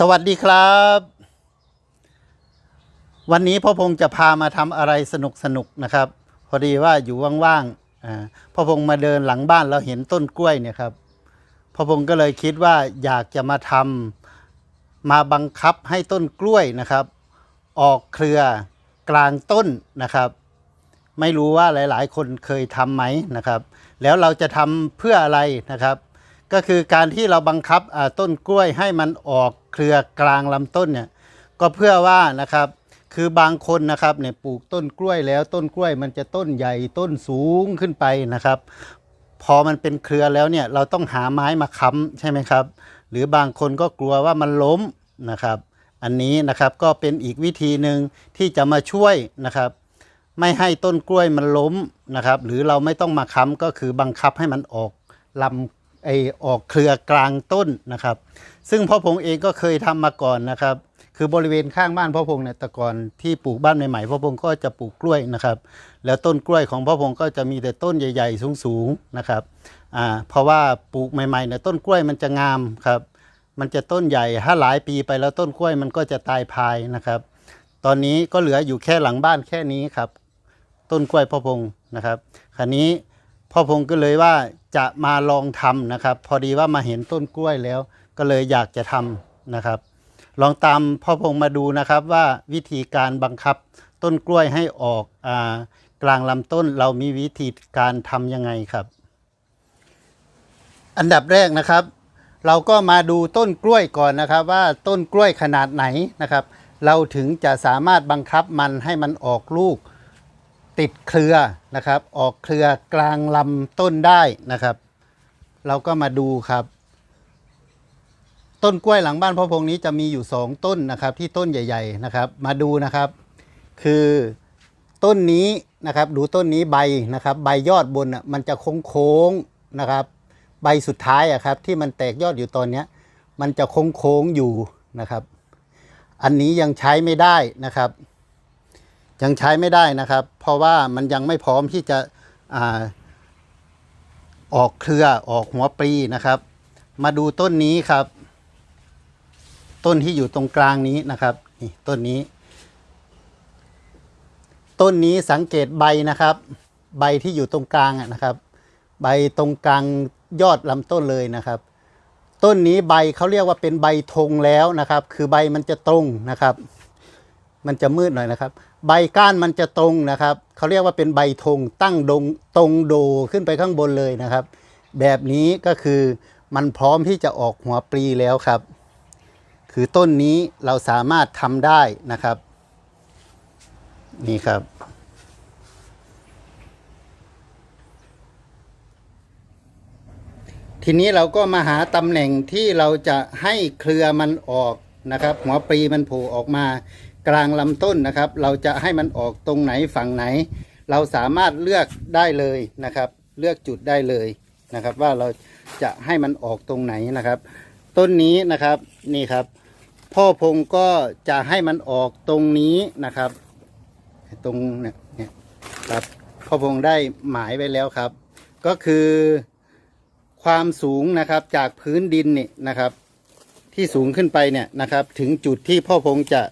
สวัสดีครับ วันนี้พ่อพงษ์จะพามาทำอะไรสนุกสนุกๆนะครับ พอดีว่าอยู่ว่างๆพ่อพงษ์มาเดินหลังบ้านแล้วเห็นต้นกล้วยเนี่ยครับพ่อพงษ์ก็เลยคิดว่าอยากจะมาทำมาบังคับให้ต้นกล้วยนะครับ ออกเครือกลางต้นนะครับ ไม่รู้ว่าหลายๆ คนเคยทำไหมนะครับ แล้วเราจะทำเพื่ออะไรนะครับ ก็คือการที่เราบังคับต้นกล้วยให้มันออกเครือกลางลำต้นเนี่ยก็เพื่อว่านะครับคือบางคนนะครับเนี่ยปลูกต้นกล้วยแล้วต้นกล้วยมันจะต้นใหญ่ต้นสูงขึ้นไปนะครับ พอมันเป็นเครือแล้วเนี่ยเราต้องหาไม้มาค้ำใช่ไหมครับ หรือบางคนก็กลัวว่ามันล้มนะครับ อันนี้นะครับก็เป็นอีกวิธีหนึ่งที่จะมาช่วยนะครับ ไม่ให้ต้นกล้วยมันล้มนะครับ หรือเราไม่ต้องมาค้ำก็คือบังคับให้มันออกลำ ไอออกเครือกลางต้นนะครับ ซึ่งพ่อพงเองก็เคยทำมาก่อนนะครับ คือบริเวณข้างบ้านพ่อพงเนี่ยแต่ก่อนที่ปลูกบ้านใหม่ๆพ่อพงก็จะปลูกกล้วยนะครับ แล้วต้นกล้วยของพ่อพงก็จะมีแต่ต้นใหญ่ๆสูงๆนะครับอ่าเพราะว่าปลูกใหม่ๆเนี่ยต้นกล้วยมันจะงามครับ มันจะต้นใหญ่ถ้าหลายปีไปแล้วต้นกล้วยมันก็จะตายพายนะครับ ตอนนี้ก็เหลืออยู่แค่หลังบ้านแค่นี้ครับ ต้นกล้วยพ่อพงนะครับคราวนี้พ่อพงก็เลยว่า จะมาลองทำนะครับ พอดีว่ามาเห็นต้นกล้วยแล้ว ก็เลยอยากจะทำนะครับ ลองตามพ่อพงมาดูนะครับว่าวิธีการบังคับต้นกล้วยให้ออกอกลางลำต้นเรามีวิธีการทำยังไงครับ อันดับแรกนะครับ เราก็มาดูต้นกล้วยก่อนนะครับ ว่าต้นกล้วยขนาดไหนนะครับ เราถึงจะสามารถบังคับมันให้มันออกลูก ติดเครือนะครับ ออกเครือกลางลำต้นได้นะครับ เราก็มาดูครับ ต้นกล้วยหลังบ้านพ่อพงนี้จะมีอยู่สองต้นนะครับ ที่ต้นใหญ่ ๆนะครับ มาดูนะครับ คือต้นนี้นะครับ ดูต้นนี้ใบนะครับ ใบยอดบนอะมันจะโค้งๆนะครับ ใบสุดท้ายอะครับที่มันแตกยอดอยู่ตอนเนี้ยมันจะโค้งๆอยู่นะครับ อันนี้ยังใช้ไม่ได้นะครับ ยังใช้ไม่ได้นะครับ เพราะว่ามันยังไม่พร้อมที่จะอออกเครือออกหัวปลีนะครับ มาดูต้นนี้ครับ ต้นที่อยู่ตรงกลางนี้นะครับนี่ต้นนี้ ต้นนี้สังเกตใบนะครับ ใบที่อยู่ตรงกลางนะครับ ใบตรงกลางยอดลำต้นเลยนะครับ ต้นนี้ใบเขาเรียกว่าเป็นใบธงแล้วนะครับ คือใบมันจะตรงนะครับ มันจะมืดหน่อยนะครับ ใบก้านมันจะตรงนะครับ เขาเรียกว่าเป็นใบธงตั้งดงตรงโดขึ้นไปข้างบนเลยนะครับ แบบนี้ก็คือมันพร้อมที่จะออกหัวปลีแล้วครับ คือต้นนี้เราสามารถทำได้นะครับ นี่ครับ ทีนี้เราก็มาหาตำแหน่งที่เราจะให้เครือมันออกนะครับ หัวปลีมันโผล่ออกมา กลางลำต้นนะครับ เราจะให้มันออกตรงไหนฝั่งไหน เราสามารถเลือกได้เลยนะครับ เลือกจุดได้เลยนะครับ ว่าเราจะให้มันออกตรงไหนนะครับ ต้นนี้นะครับนี่ครับ พ่อพงก็จะให้มันออกตรงนี้นะครับ ตรงเนี่ยเนี่ยครับพ่อพงได้หมายไว้แล้วครับ ก็คือความสูงนะครับจากพื้นดินนี่นะครับ ที่สูงขึ้นไปเนี่ยนะครับ ถึงจุดที่พ่อพงจะ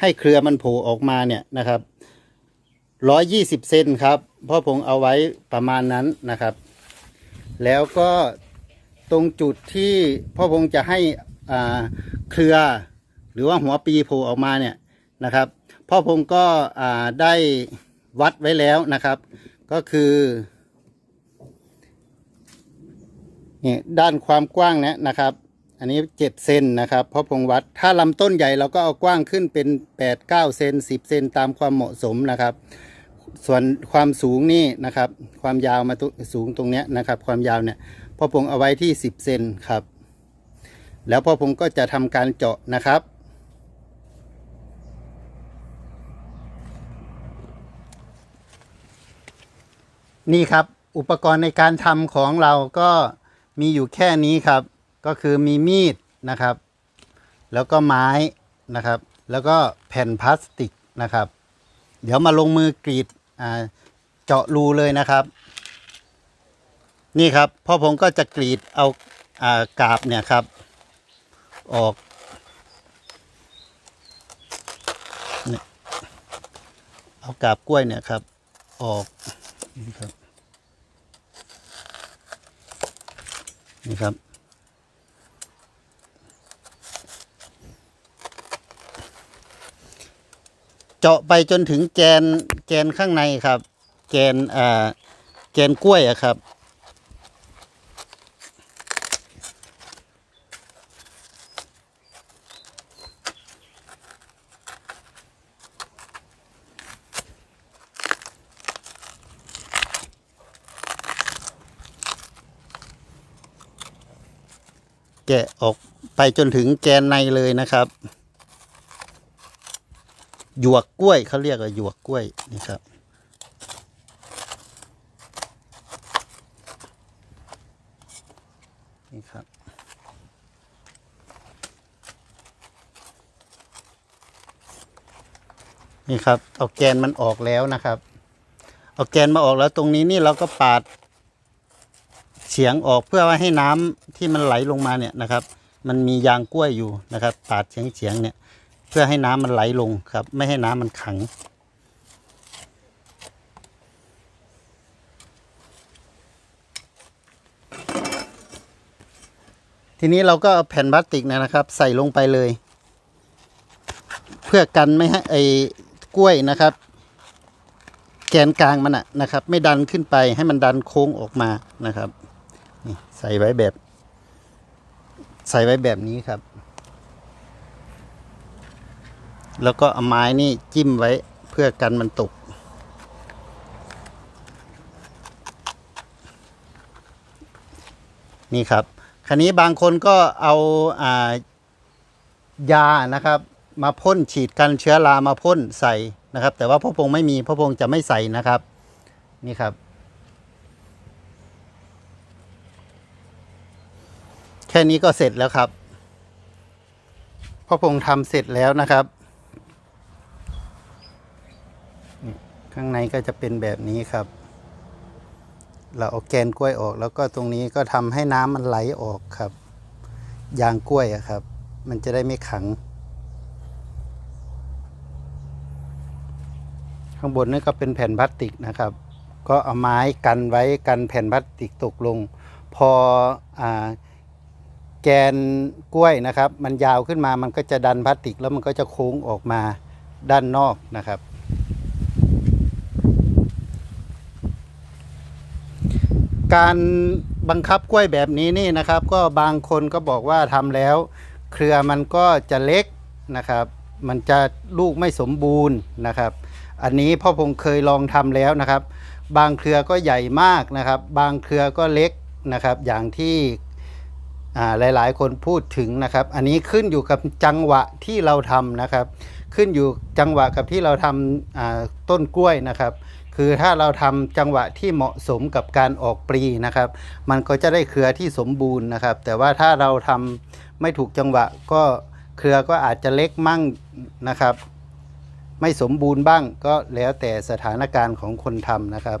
ให้เครือมันโผล่ออกมาเนี่ยนะครับร้อยยี่สิบเซนครับพ่อพงเอาไว้ประมาณนั้นนะครับ แล้วก็ตรงจุดที่พ่อพงจะให้เครือ หรือว่าหัวปีโผล่ออกมาเนี่ยนะครับ พ่อพงก็ได้วัดไว้แล้วนะครับ ก็คือนี่ด้านความกว้างเนี่ยนะครับ อันนี้เจ็ดเซนนะครับเพ่อพงวัดถ้าลำต้นใหญ่เราก็เอากว้างขึ้นเป็นแปดเก้าเซนสิบเซนตามความเหมาะสมนะครับ ส่วนความสูงนี่นะครับ ความยาวมาตุสูงตรงเนี้ยนะครับ ความยาวเนี่ยพ่อพงเอาไว้ที่สิบเซนครับ แล้วพ่อพงก็จะทำการเจาะนะครับนี่ครับอุปกรณ์ในการทำของเราก็มีอยู่แค่นี้ครับ ก็คือมีมีดนะครับ แล้วก็ไม้นะครับ แล้วก็แผ่นพลาสติกนะครับ เดี๋ยวมาลงมือกรีดเจาะรูเลยนะครับ นี่ครับพ่อผมก็จะกรีดเอากาบเนี่ยครับ ออกเอากาบกล้วยเนี่ยครับ ออกนี่ครับนี่ครับ เจาะไปจนถึงแกนแกนข้างในครับ แกนอ่าแกนกล้วยอะครับ แกะออกไปจนถึงแกนในเลยนะครับ หยวกกล้วยเขาเรียกว่าหยวกกล้วยนี่ครับ นี่ครับ นี่ครับ เอาแกนมันออกแล้วนะครับ เอาแกนมาออกแล้วตรงนี้นี่เราก็ปาดเฉียงออกเพื่อว่าให้น้ำที่มันไหลลงมาเนี่ยนะครับ มันมียางกล้วยอยู่นะครับ ปาดเฉียงเฉียงๆเนี่ย พื่อให้น้ำมันไหลลงครับ ไม่ให้น้ำมันขัง ทีนี้เราก็เอาแผ่นพลาสติกนะครับ ใส่ลงไปเลย เพื่อกันไม่ให้ไอ้กล้วยนะครับ แกนกลางมันอะนะครับ ไม่ดันขึ้นไปให้มันดันโค้งออกมานะครับใส่ไว้แบบ ใส่ไว้แบบนี้ครับ แล้วก็เอาไม้นี่จิ้มไว้เพื่อกันมันตก นี่ครับคราวนี้บางคนก็เอาอายานะครับ มาพ่นฉีดกันเชื้อรามาพ่นใส่นะครับ แต่ว่าพ่อพงไม่มีพ่อพงจะไม่ใส่นะครับ นี่ครับ แค่นี้ก็เสร็จแล้วครับพ่อพงทำเสร็จแล้วนะครับ ข้างในก็จะเป็นแบบนี้ครับ เราเอาแกนกล้วยออก แล้วก็ตรงนี้ก็ทำให้น้ำมันไหลออกครับ ยางกล้วยครับ มันจะได้ไม่ขัง ข้างบนนี่ก็เป็นแผ่นพลาสติกนะครับ ก็เอาไม้กันไว้กันแผ่นพลาสติกตกลง พออแกนกล้วยนะครับ มันยาวขึ้นมามันก็จะดันพลาสติกแล้วมันก็จะโค้งออกมาด้านนอกนะครับ การบังคับกล้วยแบบนี้นี่นะครับ ก็บางคนก็บอกว่าทำแล้ว เครือมันก็จะเล็กนะครับ มันจะลูกไม่สมบูรณ์นะครับ อันนี้พ่อพงเคยลองทำแล้วนะครับ บางเครือก็ใหญ่มากนะครับ บางเครือก็เล็กนะครับ อย่างที่อ่าหลายๆคนพูดถึงนะครับ อันนี้ขึ้นอยู่กับจังหวะที่เราทำนะครับ ขึ้นอยู่จังหวะกับที่เราทำต้นกล้วยนะครับ คือถ้าเราทำจังหวะที่เหมาะสมกับการออกปลีนะครับ มันก็จะได้เครือที่สมบูรณ์นะครับ แต่ว่าถ้าเราทำไม่ถูกจังหวะก็เครือก็อาจจะเล็กมั่งนะครับ ไม่สมบูรณ์บ้างก็แล้วแต่สถานการณ์ของคนทำนะครับ